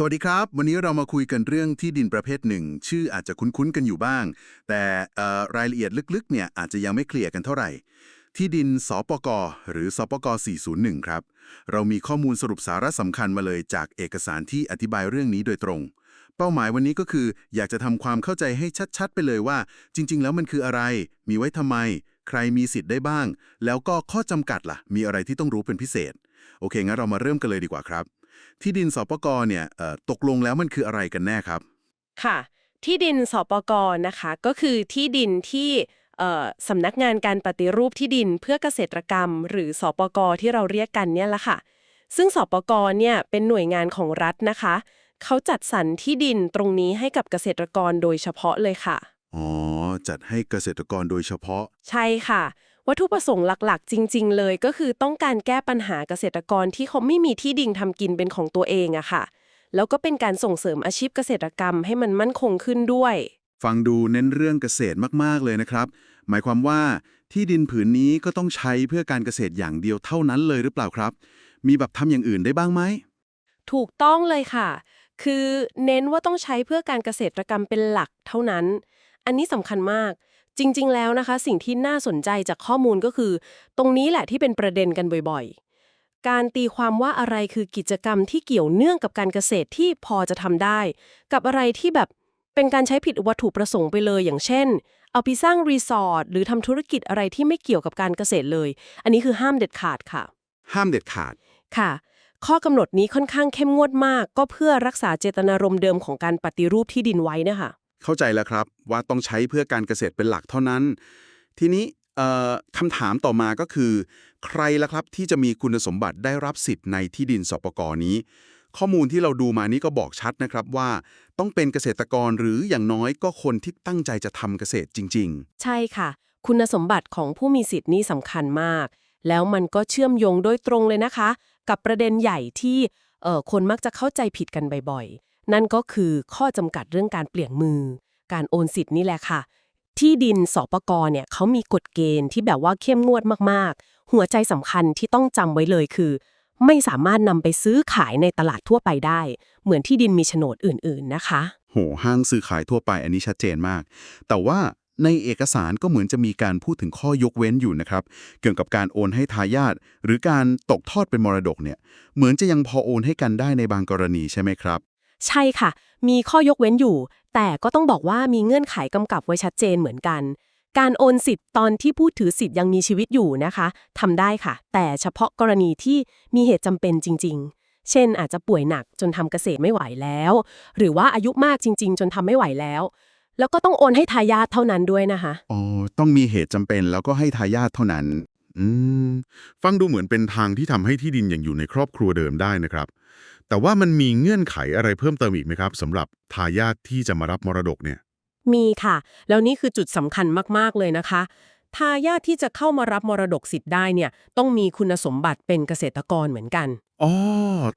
สวัสดีครับ วันนี้เรามาคุยกันเรื่องที่ดินประเภทหนึ่ง ชื่ออาจจะคุ้นๆกันอยู่บ้าง แต่รายละเอียดลึกๆเนี่ยอาจจะยังไม่เคลียร์กันเท่าไหร่ ที่ดินสปกหรือสปก401 ครับ เรามีข้อมูลสรุปสาระสำคัญมาเลยจากเอกสารที่อธิบายเรื่องนี้โดยตรง เป้าหมายวันนี้ก็คือ อยากจะทำความเข้าใจให้ชัด ๆ ไปเลยว่า จริง ๆ แล้วมันคืออะไร มีไว้ทำไม ใครมีสิทธิ์ได้บ้าง แล้วก็ข้อจำกัดล่ะ มีอะไรที่ต้องรู้เป็นพิเศษ โอเคงั้นเรามาเริ่มกันเลยดีกว่าครับ ที่ดินสปกเนี่ยเอ่อตกลงแล้วมันคืออะไรกันแน่ครับ ค่ะ ที่ดินสปกนะคะ ก็คือที่ดินที่เอ่อสำนักงานการปฏิรูปที่ดินเพื่อเกษตรกรรม หรือสปกที่เราเรียกกันเนี่ยแหละค่ะ ซึ่งสปกเนี่ยเป็นหน่วยงานของรัฐนะคะ เขาจัดสรรที่ดินตรงนี้ให้กับเกษตรกรโดยเฉพาะเลยค่ะ อ๋อ จัดให้เกษตรกรโดยเฉพาะ ใช่ค่ะ วัตถุประสงค์หลักๆ จริง ๆ เลยก็คือต้องการแก้ปัญหาเกษตรกรที่เขาไม่มีที่ดินทำกินเป็นของตัวเองอะค่ะ แล้วก็เป็นการส่งเสริมอาชีพเกษตรกรรมให้มันมั่นคงขึ้นด้วย ฟังดูเน้นเรื่องเกษตรมากๆเลยนะครับ หมายความว่าที่ดินผืนนี้ก็ต้องใช้เพื่อการเกษตรอย่างเดียวเท่านั้นเลยหรือเปล่าครับ มีแบบทำอย่างอื่นได้บ้างไหมถูกต้องเลยค่ะ คือเน้นว่าต้องใช้เพื่อการเกษตรกรรมเป็นหลักเท่านั้น อันนี้สำคัญมาก จริง ๆ แล้วนะคะ สิ่งที่น่าสนใจจากข้อมูลก็คือ ตรงนี้แหละที่เป็นประเด็นกันบ่อยๆ การตีความว่าอะไรคือกิจกรรมที่เกี่ยวเนื่องกับการเกษตรที่พอจะทำได้ กับอะไรที่แบบเป็นการใช้ผิดวัตถุประสงค์ไปเลย อย่างเช่น เอาไปสร้างรีสอร์ทหรือทำธุรกิจอะไรที่ไม่เกี่ยวกับการเกษตรเลย อันนี้คือห้ามเด็ดขาดค่ะ ห้ามเด็ดขาดค่ะ ข้อกำหนดนี้ค่อนข้างเข้มงวดมาก ก็เพื่อรักษาเจตนารมณ์เดิมของการปฏิรูปที่ดินไว้นะคะ เข้าใจแล้วครับว่าต้องใช้เพื่อการเกษตรเป็นหลักเท่านั้น ทีนี้คำถามต่อมาก็คือ ใครล่ะครับที่จะมีคุณสมบัติได้รับสิทธิ์ในที่ดินสปกรนี้ ข้อมูลที่เราดูมานี้ก็บอกชัดนะครับว่าต้องเป็นเกษตรกรหรืออย่างน้อยก็คนที่ตั้งใจจะทำเกษตรจริง ๆ ใช่ค่ะ คุณสมบัติของผู้มีสิทธิ์นี่สำคัญมาก แล้วมันก็เชื่อมโยงโดยตรงเลยนะคะ กับประเด็นใหญ่ที่คนมักจะเข้าใจผิดกันบ่อยๆ นั่นก็คือข้อจำกัดเรื่องการเปลี่ยนมือ การโอนสิทธิ์นี่แหละค่ะ ที่ดินสปกรเนี่ยเขามีกฎเกณฑ์ที่แบบว่าเข้มงวดมากๆ หัวใจสำคัญที่ต้องจำไว้เลยคือ ไม่สามารถนำไปซื้อขายในตลาดทั่วไปได้ เหมือนที่ดินมีโฉนดอื่น ๆนะคะ โหห้างซื้อขายทั่วไปอันนี้ชัดเจนมาก แต่ว่าในเอกสารก็เหมือนจะมีการพูดถึงข้อยกเว้นอยู่นะครับ เกี่ยวกับการโอนให้ทายาทหรือการตกทอดเป็นมรดกเนี่ย เหมือนจะยังพอโอนให้กันได้ในบางกรณีใช่ไหมครับ ใช่ค่ะ มีข้อยกเว้นอยู่ แต่ก็ต้องบอกว่ามีเงื่อนไขกำกับไว้ชัดเจนเหมือนกัน การโอนสิทธิ์ตอนที่ผู้ถือสิทธิ์ยังมีชีวิตอยู่นะคะทำได้ค่ะ แต่เฉพาะกรณีที่มีเหตุจำเป็นจริง ๆเช่น อาจจะป่วยหนักจนทำเกษตรไม่ไหวแล้ว หรือว่าอายุมากจริง ๆ จนทำไม่ไหวแล้ว แล้วก็ต้องโอนให้ทายาทเท่านั้นด้วยนะคะอ๋อต้องมีเหตุจำเป็นแล้วก็ให้ทายาทเท่านั้น อืม ฟังดูเหมือนเป็นทางที่ทำให้ที่ดินยังอยู่ในครอบครัวเดิมได้นะครับ แต่ว่ามันมีเงื่อนไขอะไรเพิ่มเติมอีกไหมครับสำหรับทายาทที่จะมารับมรดกเนี่ย มีค่ะ แล้วนี่คือจุดสำคัญมากๆเลยนะคะ ทายาทที่จะเข้ามารับมรดกสิทธิ์ได้เนี่ย ต้องมีคุณสมบัติเป็นเกษตรกรเหมือนกัน อ๋อ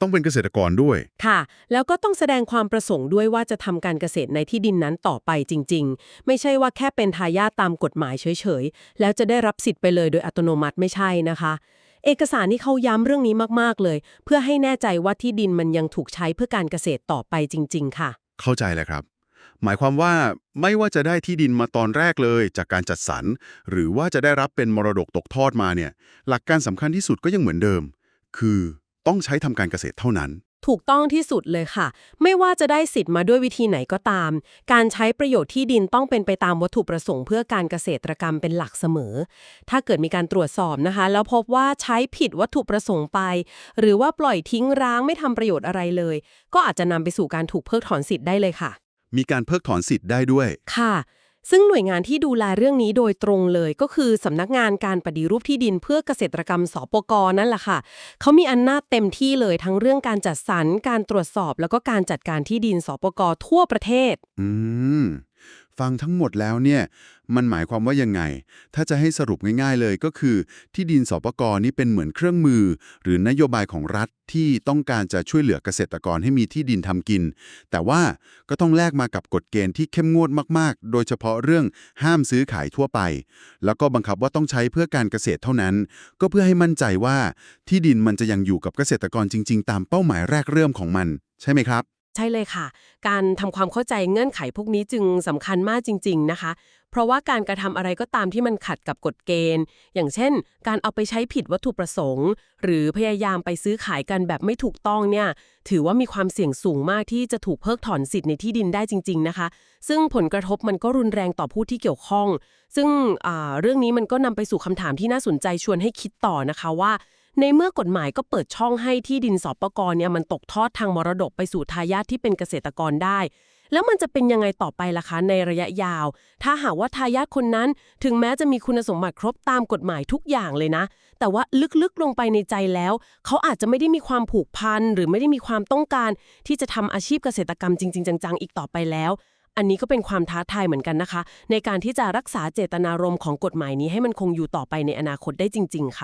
ต้องเป็นเกษตรกรด้วย ค่ะ แล้วก็ต้องแสดงความประสงค์ด้วยว่าจะทำการเกษตรในที่ดินนั้นต่อไปจริง ๆ ไม่ใช่ว่าแค่เป็นทายาทตามกฎหมายเฉยๆ แล้วจะได้รับสิทธิ์ไปเลยโดยอัตโนมัติไม่ใช่นะคะ เอกสารนี่เขาย้ำเรื่องนี้มากๆเลย เพื่อให้แน่ใจว่าที่ดินมันยังถูกใช้เพื่อการเกษตรต่อไปจริง ๆ ค่ะ เข้าใจแล้วครับ หมายความว่าไม่ว่าจะได้ที่ดินมาตอนแรกเลย จากการจัดสรร หรือว่าจะได้รับเป็นมรดกตกทอดมาเนี่ย หลักการสำคัญที่สุดก็ยังเหมือนเดิม คือต้องใช้ทำการเกษตรเท่านั้น ถูกต้องที่สุดเลยค่ะ ไม่ว่าจะได้สิทธิ์มาด้วยวิธีไหนก็ตาม การใช้ประโยชน์ที่ดินต้องเป็นไปตามวัตถุประสงค์เพื่อการเกษตรกรรมเป็นหลักเสมอ ถ้าเกิดมีการตรวจสอบนะคะ แล้วพบว่าใช้ผิดวัตถุประสงค์ไป หรือว่าปล่อยทิ้งร้างไม่ทำประโยชน์อะไรเลย ก็อาจจะนำไปสู่การถูกเพิกถอนสิทธิ์ได้เลยค่ะ มีการเพิกถอนสิทธิ์ได้ด้วย ค่ะ ซึ่งหน่วยงานที่ดูแลเรื่องนี้โดยตรงเลยก็คือสำนักงานการปฏิรูปที่ดินเพื่อเกษตรกรรมสปกนั่นแหละค่ะ เขามีอำนาจเต็มที่เลยทั้งเรื่องการจัดสรร การตรวจสอบ แล้วก็การจัดการที่ดินสปกทั่วประเทศ อืม ฟังทั้งหมดแล้วเนี่ยมันหมายความว่ายังไง ถ้าจะให้สรุปง่ายๆเลยก็คือ ที่ดินสปกรนี่เป็นเหมือนเครื่องมือ หรือนโยบายของรัฐที่ต้องการจะช่วยเหลือเกษตรกรให้มีที่ดินทำกิน แต่ว่าก็ต้องแลกมากับกฎเกณฑ์ที่เข้มงวดมากๆ โดยเฉพาะเรื่องห้ามซื้อขายทั่วไป แล้วก็บังคับว่าต้องใช้เพื่อการเกษตรเท่านั้น ก็เพื่อให้มั่นใจว่าที่ดินมันจะยังอยู่กับเกษตรกรจริง ๆ ตามเป้าหมายแรกเริ่มของมัน ใช่ไหมครับ ใช่เลยค่ะ การทำความเข้าใจเงื่อนไขพวกนี้จึงสำคัญมากจริง ๆ นะคะ เพราะว่าการกระทำอะไรก็ตามที่มันขัดกับกฎเกณฑ์ อย่างเช่น การเอาไปใช้ผิดวัตถุประสงค์ หรือพยายามไปซื้อขายกันแบบไม่ถูกต้องเนี่ย ถือว่ามีความเสี่ยงสูงมากที่จะถูกเพิกถอนสิทธิ์ในที่ดินได้จริง ๆ นะคะ ซึ่งผลกระทบมันก็รุนแรงต่อผู้ที่เกี่ยวข้อง ซึ่งอ่าเรื่องนี้มันก็นำไปสู่คำถามที่น่าสนใจชวนให้คิดต่อนะคะว่า ในเมื่อกฎหมายก็เปิดช่องให้ที่ดินสอบประกรเนี่ยมันตกทอดทางมรดกไปสู่ทายาทที่เป็นเกษตรกรได้ แล้วมันจะเป็นยังไงต่อไปล่ะคะในระยะยาว ถ้าหากว่าทายาทคนนั้น ถึงแม้จะมีคุณสมบัติครบตามกฎหมายทุกอย่างเลยนะ แต่ว่าลึกๆลงไปในใจแล้ว เขาอาจจะไม่ได้มีความผูกพันหรือไม่ได้มีความต้องการ ที่จะทำอาชีพเกษตรกรรมจริง ๆ จังๆ อีกต่อไปแล้วอันนี้ก็เป็นความท้าทายเหมือนกันนะคะ ในการที่จะรักษาเจตนารมณ์ของกฎหมายนี้ให้มันคงอยู่ต่อไปในอนาคตได้จริง ๆ ค่ะ